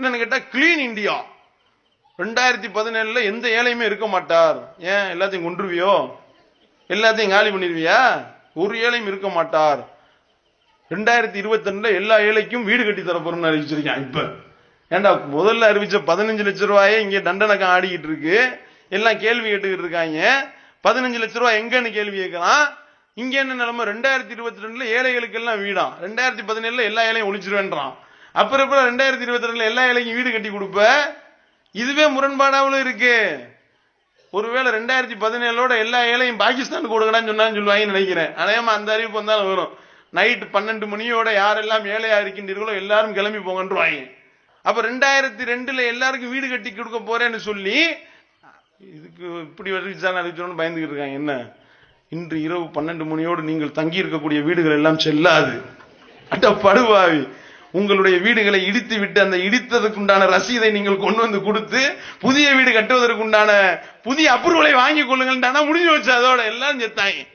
என்னன்னு கேட்டா clean India ரெண்டாயிரத்தி பதினேழுல எந்த ஏழையுமே இருக்க மாட்டார். ஏன்? எல்லாத்தையும் கொன்றுவியோ? எல்லாத்தையும் காலி பண்ணிடுவியா? ஒரு ஏழையும் இருக்க மாட்டார். ரெண்டாயிரத்தி இருபத்தி ரெண்டுல எல்லா ஏழைக்கும் வீடு கட்டி தரப்போறோம்னு அறிவிச்சிருக்கேன் இப்ப. ஏண்டா முதல்ல அறிவிச்ச பதினஞ்சு லட்ச ரூபாயே இங்க தண்டனக்கம் ஆடிக்கிட்டு இருக்கு. எல்லாம் கேள்வி கேட்டுக்கிட்டு இருக்காங்க. பதினஞ்சு லட்ச ரூபாய் எங்கன்னு கேள்வி கேட்கலாம். இங்க என்ன நிலைமை? ரெண்டாயிரத்தி இருபத்தி ரெண்டுல ஏழைகளுக்கு எல்லாம் வீடான் ரெண்டாயிரத்தி பதினேழுல எல்லா ஏழையும் ஒழிச்சிருவேன்றான். அப்புறம் அப்புறம் ரெண்டாயிரத்தி இருபத்தி ரெண்டுல எல்லா ஏழைக்கும் வீடு கட்டி கொடுப்ப? இதுவே முரண்பாடாவும் இருக்கு. ஒருவேளை ரெண்டாயிரத்தி பதினேழோட எல்லா ஏழையும் பாகிஸ்தானுக்கு கொடுக்கடான்னு சொன்னான்னு சொல்லுவாங்கன்னு நினைக்கிறேன். அநேகமா அந்த அறிவிப்பு வந்தாலும் வரும். நைட் பன்னெண்டு மணியோட யாரெல்லாம் ஏழையா இருக்கின்றீர்களோ எல்லாரும் கிளம்பி போங்கன்றுவாங்க. அப்ப ரெண்டாயிரத்தி ரெண்டுல எல்லாருக்கும் வீடு கட்டி கொடுக்க போறேன்னு சொல்லி இதுக்கு இப்படி அறிவிச்சாலும் அறிவிச்சோம்னு பயந்துகிட்டு இருக்காங்க. என்ன? இன்று இரவு பன்னெண்டு மணியோடு நீங்கள் தங்கி இருக்கக்கூடிய வீடுகள் எல்லாம் செல்லாது. அட்ட படுவாவி. உங்களுடைய வீடுகளை இடித்து விட்டு அந்த இடித்ததுக்குண்டான ரசீதை நீங்கள் கொண்டு வந்து கொடுத்து புதிய வீடு கட்டுவதற்குண்டான புதிய அப்ரூவலை வாங்கி கொள்ளுங்கள் முடிஞ்சு வச்சு அதோட எல்லாம் செத்தாங்க